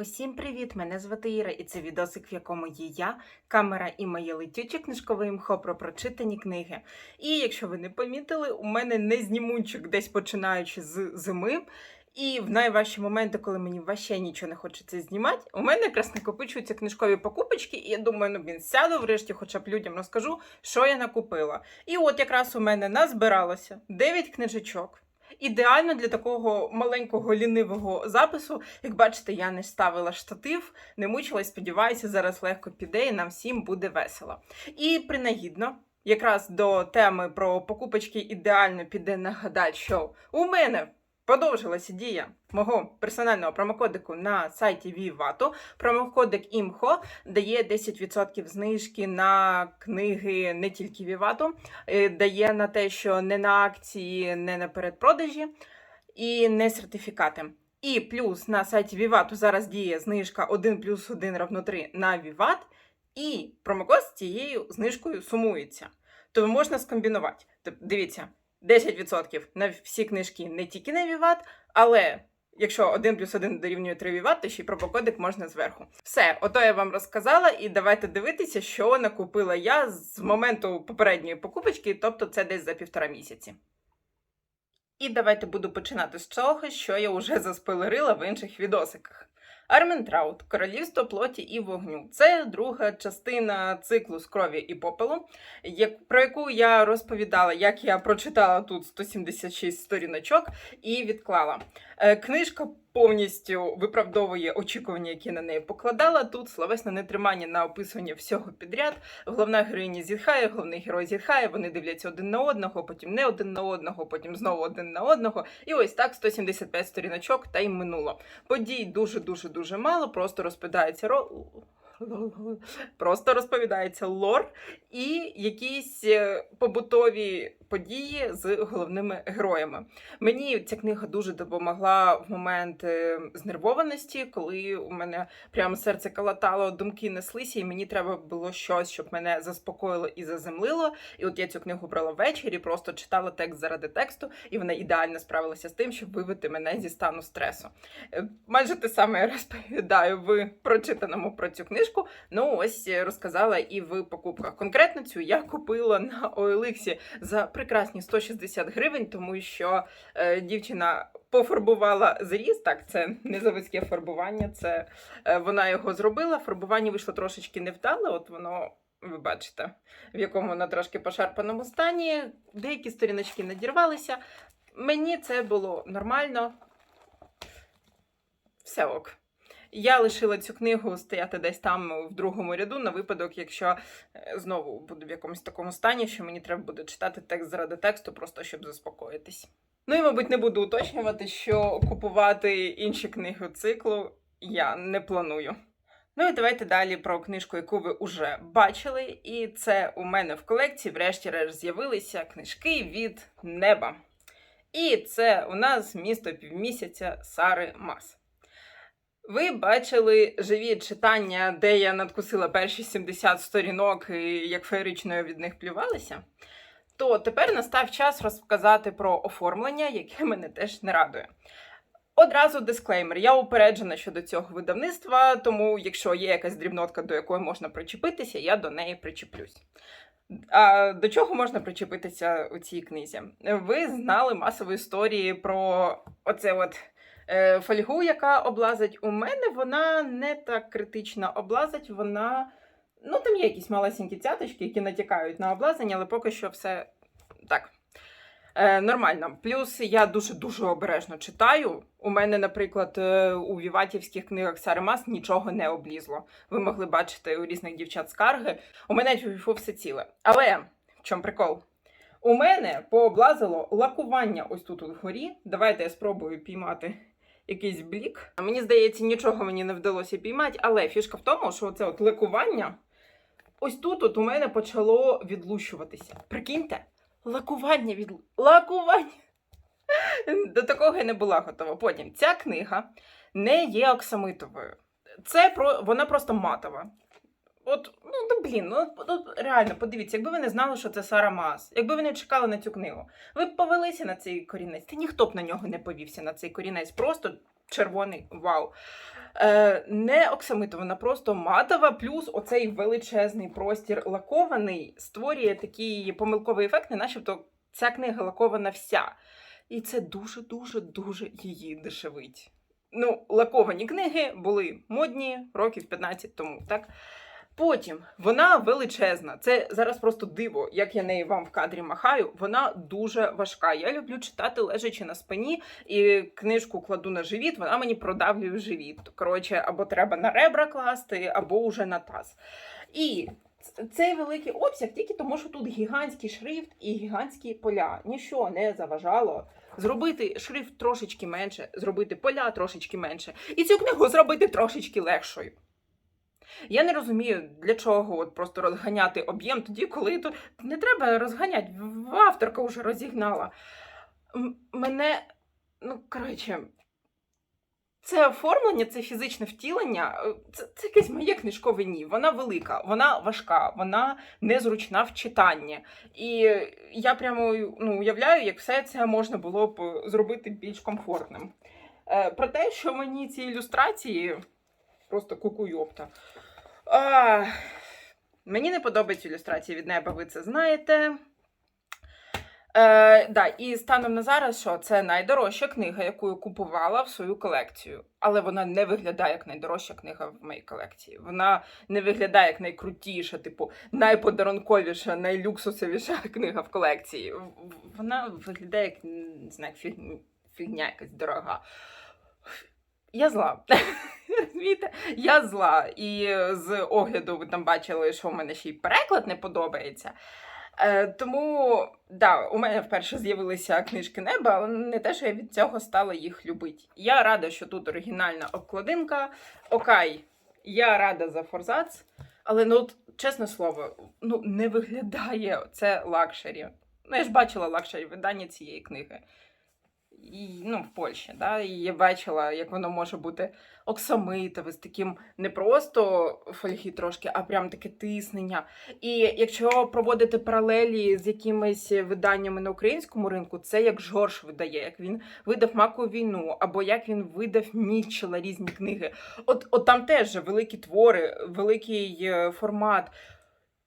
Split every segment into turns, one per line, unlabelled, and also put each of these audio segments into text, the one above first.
Усім привіт! Мене звати Іра, і це відосик, в якому є я, камера і моє летюче книжкове імхо про прочитані книги. І якщо ви не помітили, у мене не знімунчик десь починаючи з зими. І в найважчі моменти, коли мені вообще нічого не хочеться знімати, у мене якраз накопичуються книжкові покупочки, і я думаю, ну він сяду врешті, хоча б людям розкажу, що я накупила. І от якраз у мене назбиралося 9 книжечок. Ідеально для такого маленького лінивого запису. Як бачите, я не ставила штатив, не мучилась, сподіваюся, зараз легко піде і нам всім буде весело. І принагідно, якраз до теми про покупочки ідеально піде нагадати, що у мене подовжилася дія мого персонального промокодику на сайті Vivato. Промокодик ІМХО дає 10% знижки на книги не тільки Vivato, е, дає на те, що не на акції, не на передпродажі і не сертифікати. І плюс на сайті Vivato зараз діє знижка 1 плюс 1 равно 3 на Vivat, і промокод з цією знижкою сумується. Тому можна скомбінувати. Дивіться, 10% на всі книжки не тільки на Vivat, але якщо 1 плюс 1 дорівнює 3 Vivat, то ще й промокодик можна зверху. Все, ото я вам розказала, і давайте дивитися, що накупила я з моменту попередньої покупочки, тобто це десь за півтора місяці. І давайте буду починати з того, що я вже заспойлерила в інших відосиках. Арментраут Королівство плоті і вогню. Це друга частина циклу з крові і попелу, про яку я розповідала, як я прочитала тут 176 сторіночок і відклала. Е, книжка повністю виправдовує очікування, які на неї покладала. Тут словесне нетримання на описування всього підряд. Головна героїня зітхає, головний герой зітхає, вони дивляться один на одного, потім не один на одного, потім знову один на одного. І ось так 175 сторіночок та й минуло. Подій дуже дуже дуже мало, просто розпидається ро. Просто розповідається лор і якісь е, побутові події з головними героями. Мені ця книга дуже допомогла в момент е, знервованості, коли у мене прямо серце калатало, думки неслися, і мені треба було щось, щоб мене заспокоїло і заземлило. І от я цю книгу брала ввечері, просто читала текст заради тексту, і вона ідеально справилася з тим, щоб вивести мене зі стану стресу. Е, Майже те саме я розповідаю в прочитаному про цю книжку. Ну ось е, розказала і в покупках. Конкретно цю я купила на OLX за прекрасні 160 гривень, тому що е, дівчина пофарбувала зріз. Так, це не заводське фарбування, це е, вона його зробила. Фарбування вийшло трошечки невдале, от воно. Ви бачите, в якому на трошки пошарпаному стані. Деякі сторіночки надірвалися. Мені це було нормально. Все ок. Я лишила цю книгу стояти десь там в другому ряду на випадок, якщо е, знову буду в якомусь такому стані, що мені треба буде читати текст заради тексту, просто щоб заспокоїтись. Ну і, мабуть, не буду уточнювати, що купувати інші книги циклу я не планую. Ну і давайте далі про книжку, яку ви вже бачили. І це у мене в колекції, врешті-решт, з'явилися книжки від неба. І це у нас місто півмісяця Сари Мас. Ви бачили живі читання, де я надкусила перші 70 сторінок і як феєрично від них плювалася. То тепер настав час розказати про оформлення, яке мене теж не радує. Одразу дисклеймер. Я упереджена щодо цього видавництва, тому якщо є якась дрібнотка, до якої можна причепитися, я до неї причеплюсь. А до чого можна причепитися у цій книзі? Ви знали масові історії про оце от фольгу, яка облазить у мене, вона не так критично облазить, вона. Ну, там є якісь малесенькі цяточки, які натякають на облазення, але поки що все так. Е, нормально. Плюс я дуже-дуже обережно читаю. У мене, наприклад, е, у віватівських книгах Саримас нічого не облізло. Ви могли бачити у різних дівчат скарги. У мене фу все ціле. Але в чому прикол? У мене пооблазило лакування ось тут вгорі. Давайте я спробую піймати якийсь блік. Мені здається, нічого мені не вдалося піймати, але фішка в тому, що це от лакування ось тут от у мене почало відлущуватися. Прикиньте, лакування від лакування. До такого я не була готова. Потім ця книга не є оксамитовою. Це про вона просто матова. От, ну блін, ну от, реально, подивіться, якби ви не знали, що це Сара Маас, якби ви не чекали на цю книгу, ви б повелися на цей корінець. Та ніхто б на нього не повівся на цей корінець. Просто червоний вау. Е, не оксамитована, просто матова, плюс оцей величезний простір лакований створює такий помилковий ефект, не начебто ця книга лакована вся. І це дуже-дуже дуже її дешевить. Ну, лаковані книги були модні років 15 тому, так? Потім вона величезна. Це зараз просто диво, як я неї вам в кадрі махаю. Вона дуже важка. Я люблю читати лежачи на спині, і книжку кладу на живіт, вона мені продавлює живіт. Коротше, або треба на ребра класти, або уже на таз. І цей великий обсяг тільки тому, що тут гігантський шрифт і гігантські поля. Ніщо не заважало зробити шрифт трошечки менше, зробити поля трошечки менше, і цю книгу зробити трошечки легшою. Я не розумію, для чого от просто розганяти об'єм тоді, коли тут не треба розганяти. Авторка вже розігнала. Мене, ну, коротше, це оформлення, це фізичне втілення, е, це, це якесь моє книжкове ні. Вона велика, вона важка, вона незручна в читанні. І я прямо ну, уявляю, як все це можна було б зробити більш комфортним. Е, про те, що мені ці ілюстрації просто кукуйопта. А, мені не подобаються ілюстрації від неба, ви це знаєте. Е, да, і станом на зараз, що це найдорожча книга, яку я купувала в свою колекцію. Але вона не виглядає як найдорожча книга в моїй колекції. Вона не виглядає як найкрутіша, типу, найподарунковіша, найлюксусовіша книга в колекції. Вона виглядає як не знаю, фігня якась дорога. Я зла. Розумієте? Я зла. І з огляду ви там бачили, що у мене ще й переклад не подобається. Е, тому, да, у мене вперше з'явилися книжки неба, але не те, що я від цього стала їх любити. Я рада, що тут оригінальна обкладинка. Окей, я рада за форзац, але ну, от, чесне слово, ну, не виглядає це лакшері. Ну, я ж бачила лакшері видання цієї книги. І, ну, в Польщі, да? і я бачила, як воно може бути оксамитове, з таким не просто фольги трошки, а прям таке тиснення. І якщо проводити паралелі з якимись виданнями на українському ринку, це як Жорж видає, як він видав макову війну, або як він видав Мітчела різні книги. От, от там теж великі твори, великий е, формат,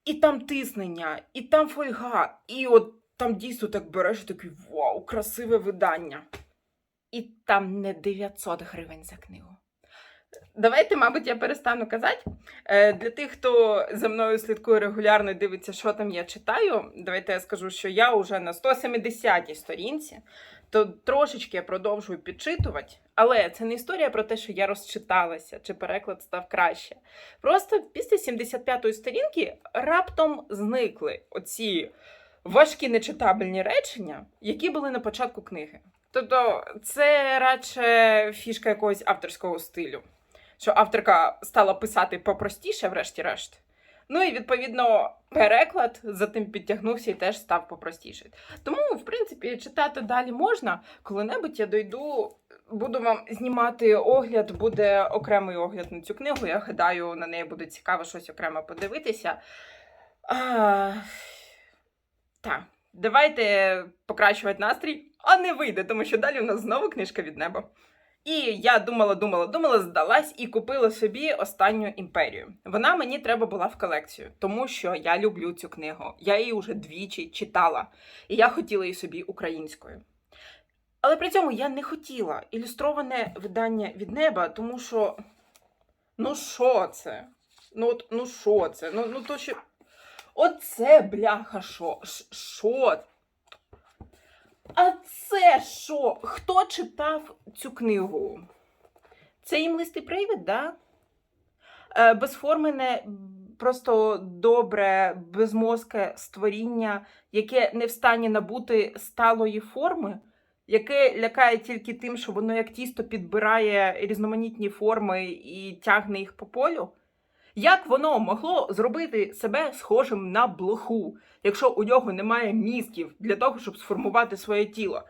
і там тиснення, і там фольга, і от там дійсно так береш і такий вау, красиве видання. І там не 900 гривень за книгу. Давайте, мабуть, я перестану казати. Е, Для тих, хто за мною слідкує регулярно і дивиться, що там я читаю, давайте я скажу, що я вже на 170-й сторінці, то трошечки я продовжую підчитувати, але це не історія про те, що я розчиталася чи переклад став краще. Просто після 75-ї сторінки раптом зникли оці важкі нечитабельні речення, які були на початку книги. Тобто, це радше фішка якогось авторського стилю, що авторка стала писати попростіше, врешті-решт. Ну і відповідно переклад за тим підтягнувся і теж став попростіше. Тому, в принципі, читати далі можна. Коли-небудь я дойду, буду вам знімати огляд, буде окремий огляд на цю книгу. Я гадаю, на неї буде цікаво щось окремо подивитися. А... Так, давайте покращувати настрій, а не вийде, тому що далі у нас знову книжка від неба. І я думала, думала, думала, здалась і купила собі останню імперію. Вона мені треба була в колекцію, тому що я люблю цю книгу. Я її вже двічі читала, і я хотіла її собі українською. Але при цьому я не хотіла ілюстроване видання від неба, тому що. Ну, що це? Ну, от, ну що це? Ну, ну то що. Оце бляха що? Що? А це що? Хто читав цю книгу? Це їм листий привід, да? Е, безформене, просто добре, безмозке створіння, яке не встані набути сталої форми, яке лякає тільки тим, що воно як тісто підбирає різноманітні форми і тягне їх по полю. Як воно могло зробити себе схожим на блоху, якщо у нього немає мізків для того, щоб сформувати своє тіло?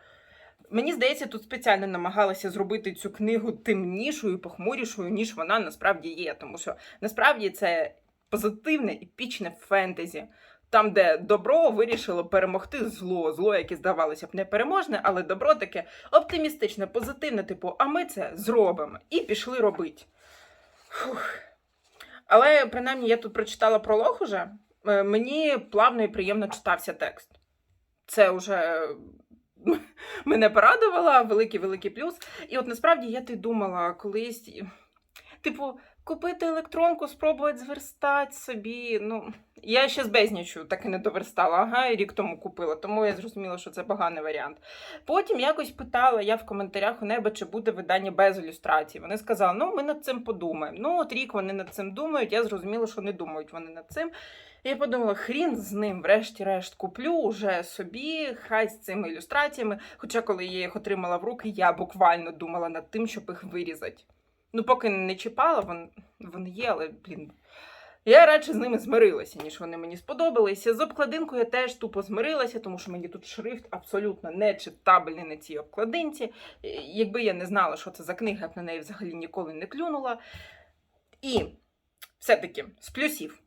Мені здається, тут спеціально намагалися зробити цю книгу темнішою, похмурішою, ніж вона насправді є. Тому що насправді це позитивне епічне фентезі. Там, де добро вирішило перемогти зло, зло, яке здавалося б непереможне, але добро таке оптимістичне, позитивне, типу, а ми це зробимо. І пішли робити. Фух. Але принаймні я тут прочитала пролог уже. Е, Мені плавно і приємно читався текст. Це вже мене порадувало, великий-великий плюс. І от насправді я ти думала колись, типу, купити електронку, спробувати зверстати собі. Ну, я ще з безнічю так і не доверстала, ага, і рік тому купила, тому я зрозуміла, що це поганий варіант. Потім якось питала я в коментарях у неба, чи буде видання без ілюстрацій. Вони сказали, ну ми над цим подумаємо. Ну, от рік вони над цим думають, я зрозуміла, що не думають вони над цим. Я подумала, хрін з ним, врешті-решт, куплю уже собі, хай з цими ілюстраціями. Хоча, коли я їх отримала в руки, я буквально думала над тим, щоб їх вирізати. Ну, поки не чіпала, вони, вони є, але, блін. Я радше з ними змирилася, ніж вони мені сподобалися. З обкладинкою я теж тупо змирилася, тому що мені тут шрифт абсолютно нечитабельний на цій обкладинці. Якби я не знала, що це за книга, я б на неї взагалі ніколи не клюнула. І все-таки з плюсів.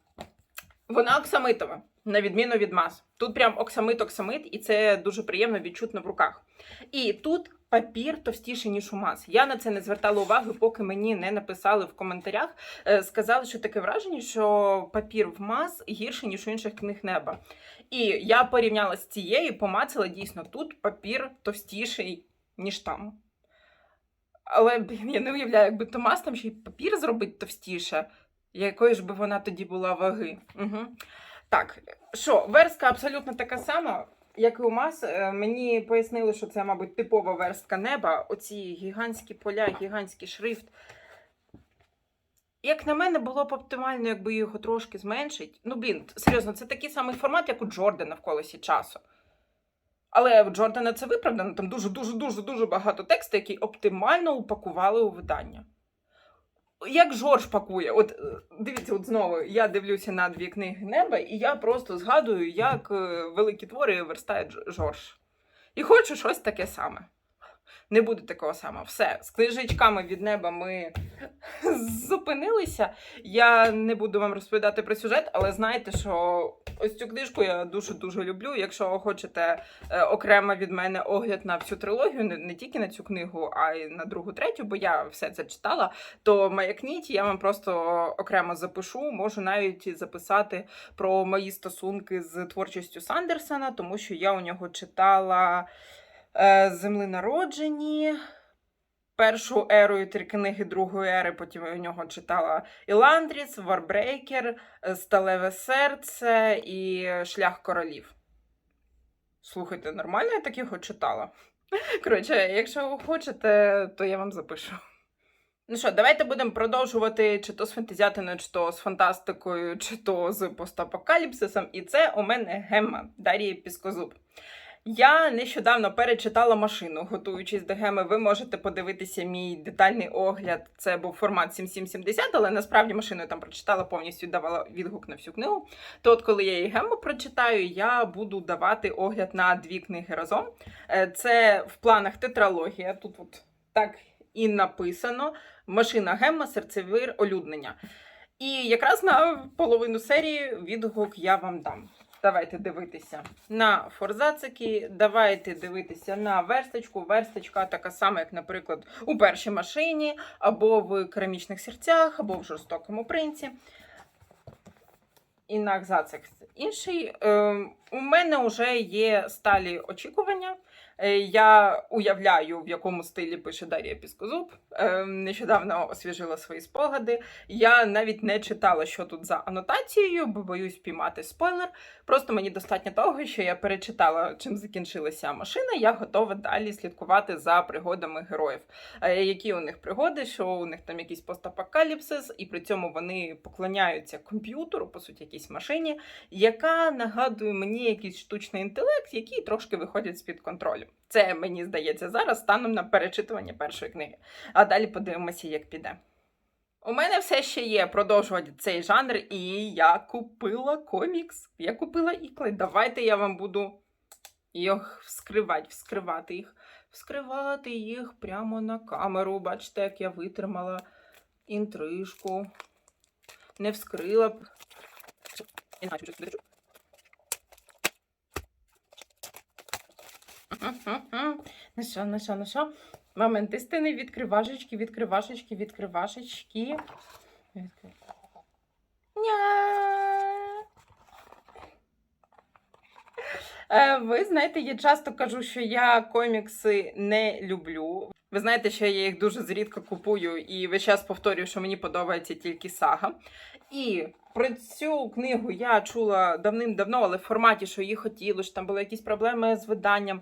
Вона оксамитова, на відміну від мас. Тут прям оксамит-оксамит, і це дуже приємно відчутно в руках. І тут папір товстіший, ніж у мас. Я на це не звертала уваги, поки мені не написали в коментарях. Е, Сказали, що таке враження, що папір в мас гірший, ніж у інших книг неба. І я порівняла з цією, помацала дійсно тут папір товстіший, ніж там. Але я не уявляю, якби Томас там ще й папір зробить товстіше, якої ж би вона тоді була ваги. Угу. Так, що, верстка абсолютно така сама, як і у Мас. Е, Мені пояснили, що це, мабуть, типова верстка неба. Оці гігантські поля, гігантський шрифт. Як на мене, було б оптимально, якби його трошки зменшить. Ну, блін, серйозно, це такий самий формат, як у Джордана в колесі часу. Але в Джордана це виправдано, там дуже-дуже дуже дуже багато тексту, який оптимально упакували у видання. Як Жорж пакує, от е, дивіться, от знову я дивлюся на дві книги неба, і я просто згадую, як е, великі твори верстає Жорж. І хочу щось таке саме. Не буде такого самого. Все, з книжечками від неба ми зупинилися. Я не буду вам розповідати про сюжет, але знайте, що ось цю книжку я дуже-дуже люблю. Якщо хочете е, окремо від мене огляд на всю трилогію, не, не тільки на цю книгу, а й на другу, третю, бо я все це читала, то маякніть, я вам просто окремо запишу. Можу навіть записати про мої стосунки з творчістю Сандерсона, тому що я у нього читала е, Земли народжені. Першу еру і три книги другої ери, потім у нього читала Іландріс, Варбрейкер, е, Сталеве серце і Шлях королів. Слухайте, нормально я так його читала. Коротше, якщо ви хочете, то я вам запишу. Ну що, давайте будемо продовжувати чи то з фентезіатиною, чи то з фантастикою, чи то з постапокаліпсисом. І це у мене гемма Дарії Піскозуб. Я нещодавно перечитала машину, готуючись до геми. Ви можете подивитися мій детальний огляд. Це був формат 7770, але насправді машину я там прочитала повністю давала відгук на всю книгу. То от коли я її гему прочитаю, я буду давати огляд на дві книги разом. Е, Це в планах тетралогія. Тут от так і написано: машина гемма, серцевир, олюднення. І якраз на половину серії відгук я вам дам. Давайте дивитися на форзацики, давайте дивитися на версточку. Версточка така сама, як, наприклад, у першій машині, або в керамічних серцях, або в жорстокому принці. І на інший. Е, у мене вже є сталі очікування. Е, Я уявляю, в якому стилі пише Дар'я Піскозуб. Е, Нещодавно освіжила свої спогади. Я навіть не читала, що тут за анотацією, бо боюсь піймати спойлер. Просто мені достатньо того, що я перечитала, чим закінчилася машина. Я готова далі слідкувати за пригодами героїв. Е, Які у них пригоди, що у них там якийсь постапокаліпсис, і при цьому вони поклоняються комп'ютеру, по суті, якійсь машині, яка нагадує мені якийсь штучний інтелект, який трошки виходить з-під контролю. Це мені здається зараз станом на перечитування першої книги. А далі подивимося, як піде. У мене все ще є продовжувати цей жанр, і я купила комікс. Я купила ікли. Давайте я вам буду їх вскривати, вскривати їх, вскривати їх прямо на камеру. Бачите, як я витримала інтрижку. Не вскрила б Я не знаю, чи щось буде Мгм. Ну що, ну що, ну що? Момент істини, відкривашечки, відкривашечки, відкривашечки. Відкри- Ня. Е, Ви знаєте, я часто кажу, що я комікси не люблю. Ви знаєте, що я їх дуже зрідко купую і весь час повторюю, що мені подобається тільки сага. І про цю книгу я чула давним-давно, але в форматі, що її хотіли, що там були якісь проблеми з виданням.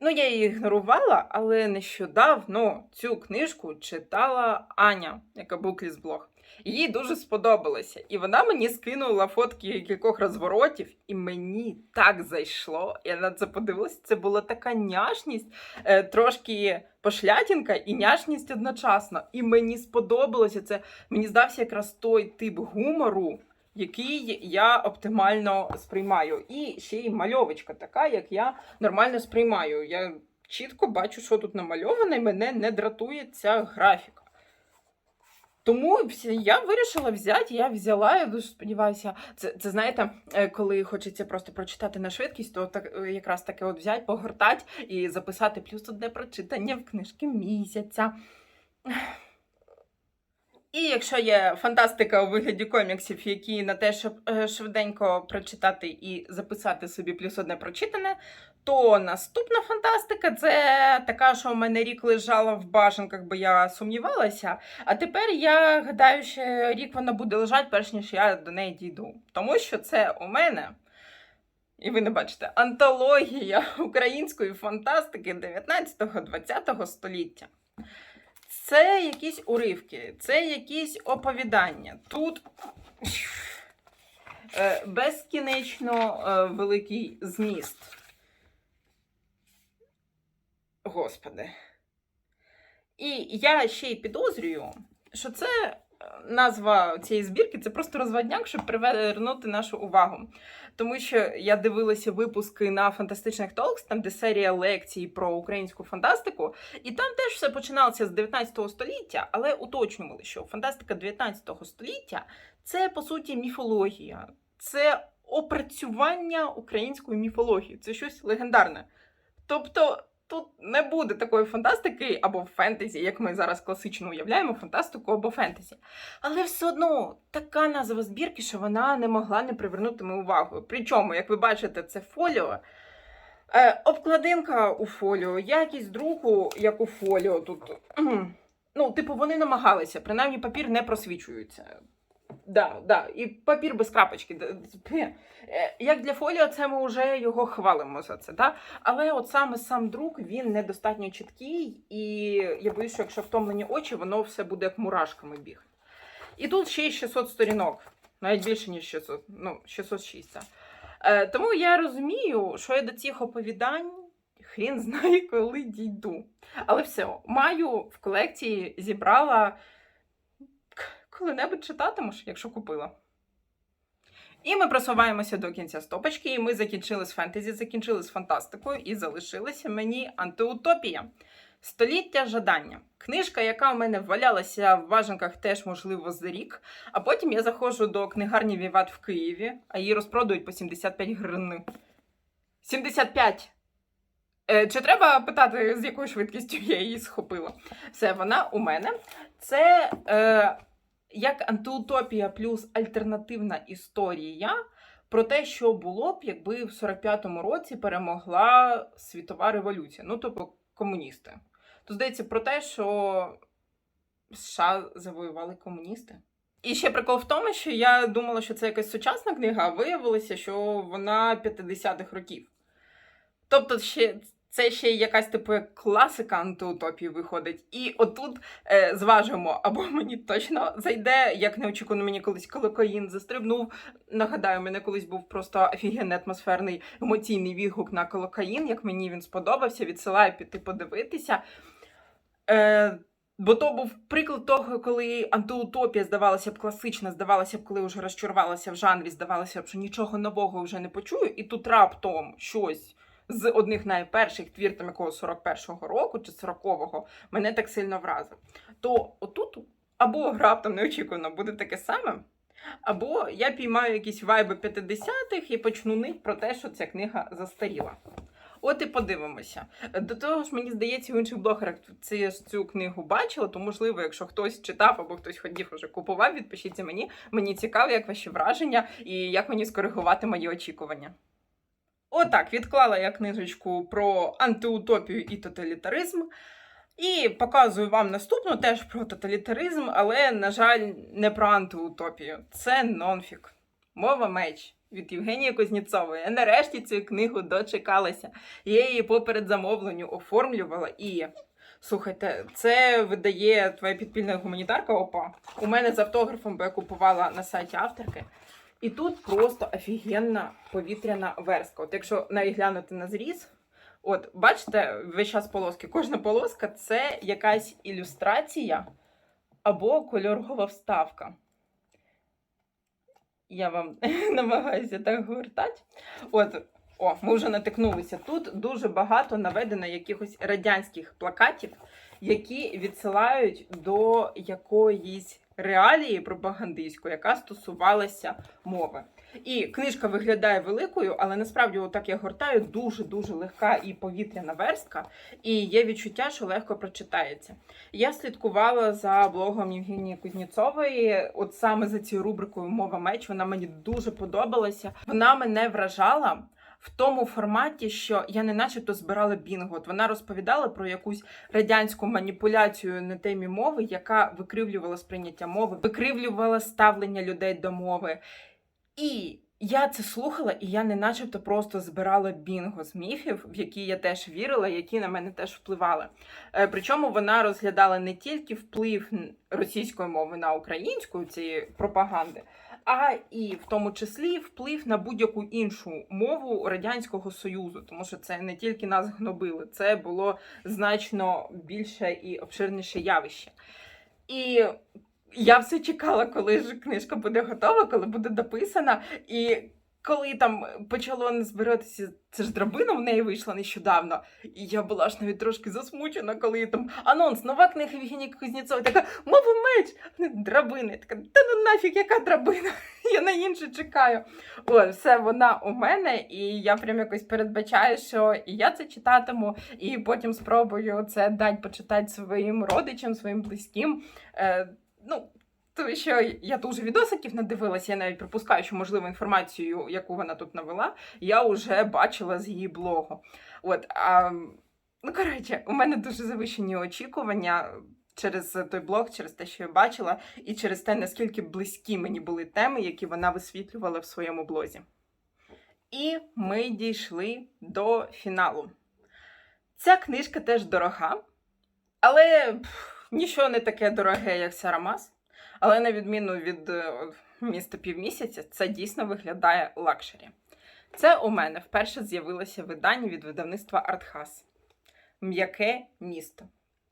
Ну, я її ігнорувала, але нещодавно цю книжку читала Аня, яка букліс блог. Їй дуже сподобалося. І вона мені скинула фотки кількох розворотів, і мені так зайшло. Я на це подивилася. Це була така няшність, е, трошки пошлятінка і няшність одночасно. І мені сподобалося це. Мені здався якраз той тип гумору, який я оптимально сприймаю. І ще й мальовочка така, як я нормально сприймаю. Я чітко бачу, що тут намальовано, і мене не дратує ця графіка. Тому я вирішила взяти, я взяла, я дуже сподіваюся. Це, це знаєте, е, коли хочеться просто прочитати на швидкість, то так е, якраз таке от взяти, погортати і записати плюс одне прочитання в книжки місяця. І якщо є фантастика у вигляді коміксів, які на те, щоб е, швиденько прочитати і записати собі плюс одне прочитане, то наступна фантастика це така, що в мене рік лежала в бажанках, бо я сумнівалася. А тепер я гадаю, що рік вона буде лежати, перш ніж я до неї дійду. Тому що це у мене. І ви не бачите, антологія української фантастики 19-20 століття. Це якісь уривки, це якісь оповідання. Тут е, безкінечно е, великий зміст. Господи. І я ще й підозрюю, що це назва цієї збірки це просто розводняк, щоб привернути нашу увагу. Тому що я дивилася випуски на фантастичних Talks, там де серія лекцій про українську фантастику, і там теж все починалося з 19 століття, але уточнювали, що фантастика 19 століття це по суті міфологія, це опрацювання української міфології, це щось легендарне. Тобто. Тут не буде такої фантастики або фентезі, як ми зараз класично уявляємо, фантастику або фентезі. Але все одно така назва збірки, що вона не могла не привернути мою увагу. Причому, як ви бачите, це фоліо. Е, обкладинка у фоліо, якість друку, як у фоліо. Тут, ну, типу, вони намагалися, принаймні папір не просвічується. Да, да. І папір без крапочки. Е, Як для фоліо, це ми вже його хвалимо за це. Да? Але от саме сам друк він недостатньо чіткий, і я боюсь, що якщо втомлені очі, воно все буде як мурашками бігати. І тут ще 600 сторінок, навіть більше, ніж 600, ну, 606. це. Е, тому я розумію, що я до цих оповідань хрін знає, коли дійду. Але все, маю в колекції зібрала коли-небудь читатимеш, якщо купила. І ми просуваємося до кінця стопочки, і ми закінчили з фентезі, закінчили з фантастикою, і залишилася мені антиутопія. Століття жадання. Книжка, яка у мене валялася в бажанках теж, можливо, за рік. А потім я заходжу до книгарні Віват в Києві, а її розпродають по 75 гривень. 75! Е, чи треба питати, з якою швидкістю я її схопила? Все, вона у мене. Це е, як антиутопія плюс альтернативна історія про те, що було б, якби в 45-му році перемогла світова революція, ну тобто комуністи. То здається про те, що США завоювали комуністи. І ще прикол в тому, що я думала, що це якась сучасна книга, а виявилося, що вона 50-х років. Тобто, ще, це ще якась типу класика антиутопії виходить. І отут е, зважимо, або мені точно зайде, як неочікувано мені колись колокаїн застрибнув. Нагадаю, мене колись був просто офігенний атмосферний емоційний відгук на колокаїн, як мені він сподобався, відсилаю піти подивитися. Е, Бо то був приклад того, коли антиутопія здавалася б класична, здавалося б, коли вже розчарувалася в жанрі, здавалося б, що нічого нового вже не почую, і тут раптом щось з одних найперших твір там якого 41-го року чи 40-го мене так сильно вразив. То отут або раптом неочікувано буде таке саме, Або я піймаю якісь вайби 50-х і почну нить про те, що ця книга застаріла. От і подивимося. До того ж, мені здається, у інших блогерах ж цю книгу бачила, то можливо, якщо хтось читав або хтось хотів уже купував, відпишіться мені. Мені цікаво, як ваші враження і як мені скоригувати мої очікування. Отак, відклала я книжечку про антиутопію і тоталітаризм. І показую вам наступну теж про тоталітаризм, але, на жаль, не про антиутопію. Це нонфік. Мова меч від Євгенії Кузнєцової. Я нарешті цю книгу дочекалася. Я її поперед замовленню оформлювала і. Слухайте, це видає твоя підпільна гуманітарка. Опа. У мене з автографом, бо я купувала на сайті авторки. І тут просто офігенна повітряна верстка. От якщо навіть глянути на зріз, от бачите, весь час полоски. Кожна полоска це якась ілюстрація або кольорова вставка. Я вам намагаюся так гортати. От, о, ми вже натикнулися. Тут дуже багато наведено якихось радянських плакатів, які відсилають до якоїсь реалії пропагандистської, яка стосувалася мови. І книжка виглядає великою, але насправді, отак я гортаю, дуже-дуже легка і повітряна верстка, і є відчуття, що легко прочитається. Я слідкувала за блогом Євгенії Кузнєцової, от саме за цією рубрикою Мова меч. Вона мені дуже подобалася. Вона мене вражала. В тому форматі, що я не начебто збирала бінго. От вона розповідала про якусь радянську маніпуляцію на темі мови, яка викривлювала сприйняття мови, викривлювала ставлення людей до мови. І я це слухала, і я не начебто просто збирала бінго з міфів, в які я теж вірила, які на мене теж впливали. Е, Причому вона розглядала не тільки вплив російської мови на українську цієї пропаганди, а і в тому числі вплив на будь-яку іншу мову Радянського Союзу, тому що це не тільки нас гнобили, це було значно більше і обширніше явище. І я все чекала, коли ж книжка буде готова, коли буде дописана. І коли там почало не збиратися, це ж драбина в неї вийшла нещодавно. І я була ж навіть трошки засмучена, коли там анонс, нова книга Євгенії Кузнєцової, така мова меч, драбини. Така, та ну нафіг, яка драбина? Я на інше чекаю. От, все вона у мене, і я прям якось передбачаю, що і я це читатиму, і потім спробую це дати почитати своїм родичам, своїм близьким. Е, ну, тому що я дуже відосиків надивилася, я навіть припускаю, що можливо інформацію, яку вона тут навела, я вже бачила з її блогу. От, а, ну, коротше, у мене дуже завищені очікування через той блог, через те, що я бачила, і через те, наскільки близькі мені були теми, які вона висвітлювала в своєму блозі. І ми дійшли до фіналу. Ця книжка теж дорога, але пф, нічого не таке дороге, як Сарамас. Але на відміну від е, міста півмісяця, це дійсно виглядає лакшері. Це у мене вперше з'явилося видання від видавництва Артхас. М'яке місто.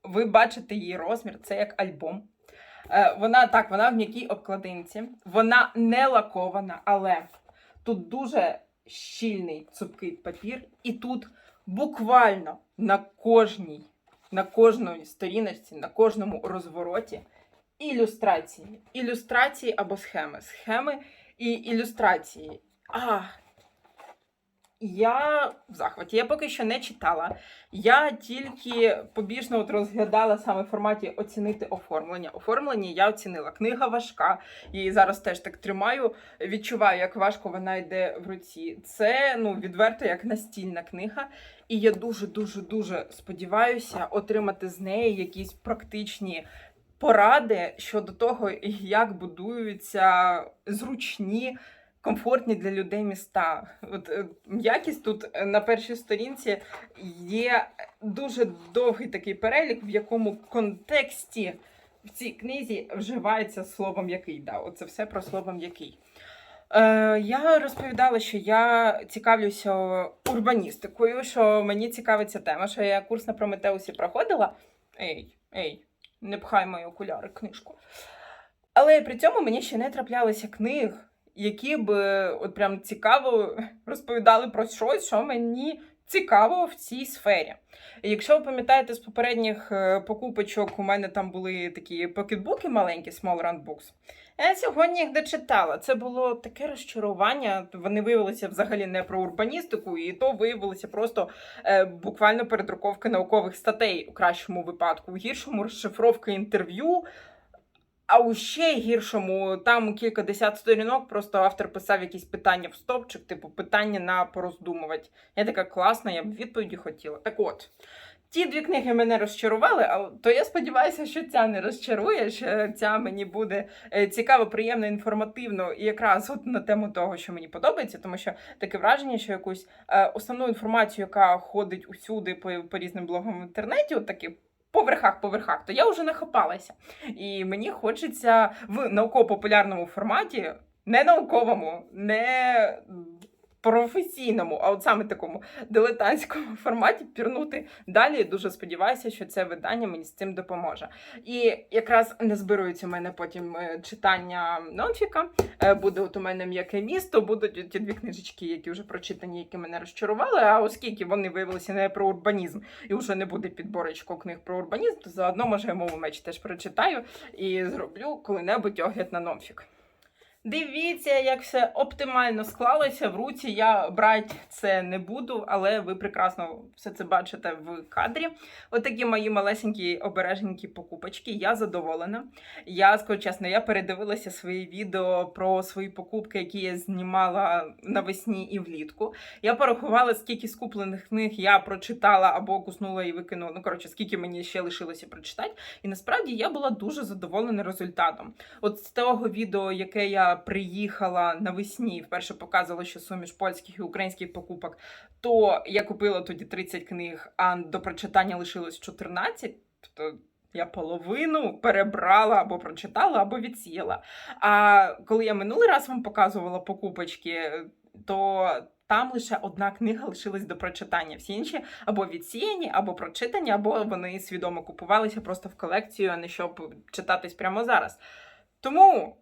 Ви бачите її розмір, це як альбом. Е, Вона так, вона в м'якій обкладинці, вона не лакована, але тут дуже щільний цупкий папір, і тут буквально на кожній, на кожній сторіночці, на кожному розвороті ілюстрації. Ілюстрації або схеми. Схеми і ілюстрації. А, я в захваті. Я поки що не читала. Я тільки побіжно от розглядала саме в форматі оцінити оформлення. Оформлення я оцінила. Книга важка. Її зараз теж так тримаю. Відчуваю, як важко вона йде в руці. Це ну відверто як настільна книга. І я дуже дуже дуже сподіваюся отримати з неї якісь практичні поради щодо того, як будуються зручні, комфортні для людей міста. От е, м'якість тут е, на першій сторінці є дуже довгий такий перелік, в якому контексті в цій книзі вживається слово м'який. Да, оце все про слово м'який. Е, я розповідала, що я цікавлюся урбаністикою, що мені цікавить ця тема, що я курс на Прометеусі проходила. Ей, ей, не пхай мої окуляри книжку. Але при цьому мені ще не траплялися книг, які б от прям цікаво розповідали про щось, що мені цікавого в цій сфері. Якщо ви пам'ятаєте з попередніх е, покупочок, у мене там були такі покетбуки маленькі, Small Run Books. Я сьогодні їх дочитала. Це було таке розчарування. Вони виявилися взагалі не про урбаністику, і то виявилося просто е, буквально передруковки наукових статей у кращому випадку, у гіршому розшифровки інтерв'ю. А у ще гіршому, там кілька десят сторінок, просто автор писав якісь питання в стовпчик, типу питання на пороздумувати. Я така класна, я б відповіді хотіла. Так от, ті дві книги мене розчарували, а то я сподіваюся, що ця не розчарує, що ця мені буде е, цікаво, приємно, інформативно і якраз от на тему того, що мені подобається, тому що таке враження, що якусь е, основну інформацію, яка ходить усюди по, по різним блогам в інтернеті, от такі. По верхах, то я вже нахопалася. І мені хочеться в науково-популярному форматі, не науковому, не професійному, а от саме такому дилетантському форматі пірнути далі. Дуже сподіваюся, що це видання мені з цим допоможе. І якраз не зберується у мене потім е, читання нонфіка. Е, Буде от у мене м'яке місто, будуть ті дві книжечки, які вже прочитані, які мене розчарували. А оскільки вони виявилися не про урбанізм і вже не буде підборочку книг про урбанізм, то заодно може я мову меч теж прочитаю і зроблю коли-небудь огляд на нонфік. Дивіться, як все оптимально склалося в руці. Я брати це не буду, але ви прекрасно все це бачите в кадрі. Отакі мої малесенькі обереженькі покупочки. Я задоволена. Я скажу чесно, я передивилася свої відео про свої покупки, які я знімала навесні і влітку. Я порахувала, скільки скуплених книг я прочитала або куснула і викинула. Ну коротше, скільки мені ще лишилося прочитати. І насправді я була дуже задоволена результатом. От з того відео, яке я приїхала навесні, вперше показувала, що суміш польських і українських покупок, то я купила тоді 30 книг, а до прочитання лишилось 14. Тобто я половину перебрала або прочитала, або відсіяла. А коли я минулий раз вам показувала покупочки, то там лише одна книга лишилась до прочитання. Всі інші або відсіяні, або прочитані, або вони свідомо купувалися просто в колекцію, а не щоб читатись прямо зараз. Тому.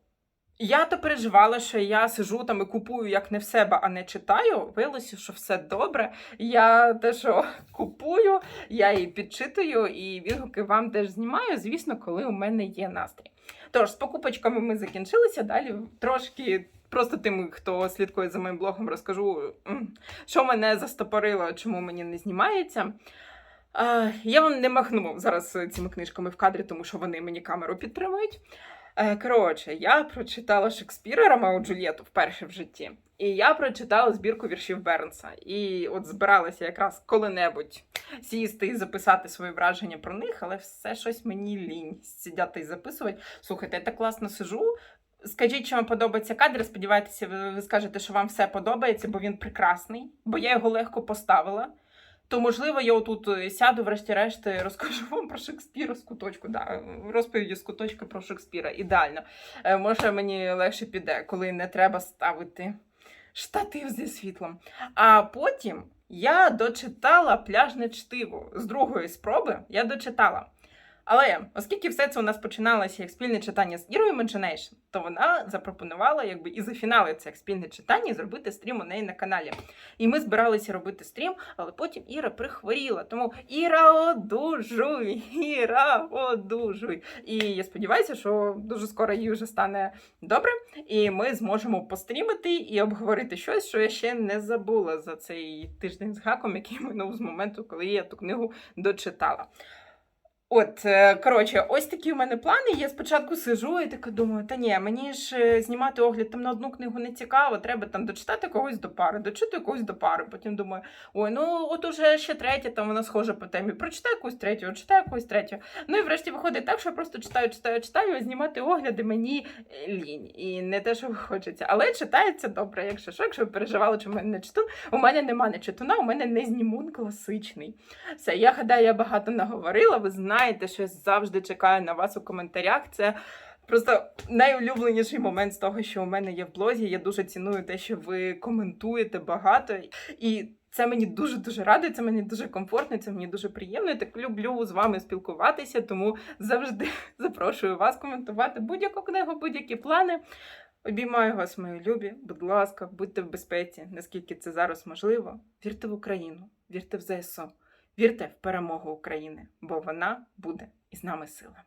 Я то переживала, що я сижу там і купую як не в себе, а не читаю. Виявилося, що все добре. Я те, що купую, я її підчитую, і відгуки вам теж знімаю, звісно, коли у мене є настрій. Тож, з покупочками ми закінчилися. Далі трошки просто тим, хто слідкує за моїм блогом, розкажу, що мене застопорило, чому мені не знімається. Я вам не махну зараз цими книжками в кадрі, тому що вони мені камеру підтримують. Е, Коротше, я прочитала Шекспіра Ромео Джульєту вперше в житті. І я прочитала збірку віршів Бернса. І от збиралася якраз коли-небудь сісти і записати свої враження про них, але все щось мені лінь сидяти і записувати. Слухайте, я так класно сижу. Скажіть, чи вам подобається кадр. Сподівайтеся, ви, ви скажете, що вам все подобається, бо він прекрасний, бо я його легко поставила. То, можливо, я отут е, сяду, врешті-решт, розкажу вам про Шекспіра з куточку. Да, розповіді з куточка про Шекспіра. Ідеально. Е, Може, мені легше піде, коли не треба ставити штатив зі світлом. А потім я дочитала пляжне чтиво з другої спроби. Я дочитала. Але оскільки все це у нас починалося як спільне читання з Ірою Imagination, то вона запропонувала якби і зафіналити це як спільне читання зробити стрім у неї на каналі. І ми збиралися робити стрім, але потім Іра прихворіла. Тому Іра, одужуй! Іра, одужуй! І я сподіваюся, що дуже скоро їй вже стане добре, і ми зможемо пострімити і обговорити щось, що я ще не забула за цей тиждень з гаком, який минув з моменту, коли я ту книгу дочитала. От, е, коротше, ось такі у мене плани. Я спочатку сижу і така думаю, та ні, мені ж е, знімати огляд там на одну книгу не цікаво, треба там дочитати когось до пари, дочитую когось до пари. Потім думаю, ой, ну от уже ще третя, там вона схожа по темі. Прочитаю якусь третю, читаю якусь третю. Ну і врешті виходить так, що я просто читаю, читаю, читаю, а знімати огляди мені е, лінь. І не те, що хочеться. Але читається добре, якщо що, якщо ви переживали, що в мене не читун. У мене нема не читуна, у мене не знімун класичний. Все, я гадаю, я багато наговорила. Ви знаєте, що я завжди чекаю на вас у коментарях. Це просто найулюбленіший момент з того, що у мене є в блозі. Я дуже ціную те, що ви коментуєте багато. І це мені дуже дуже радує, це мені дуже комфортно, це мені дуже приємно. Я так люблю з вами спілкуватися, тому завжди запрошую вас коментувати будь-яку книгу, будь-які плани. Обіймаю вас, мої любі. Будь ласка, будьте в безпеці, наскільки це зараз можливо. Вірте в Україну, вірте в ЗСУ, вірте в перемогу України, бо вона буде із нами сила.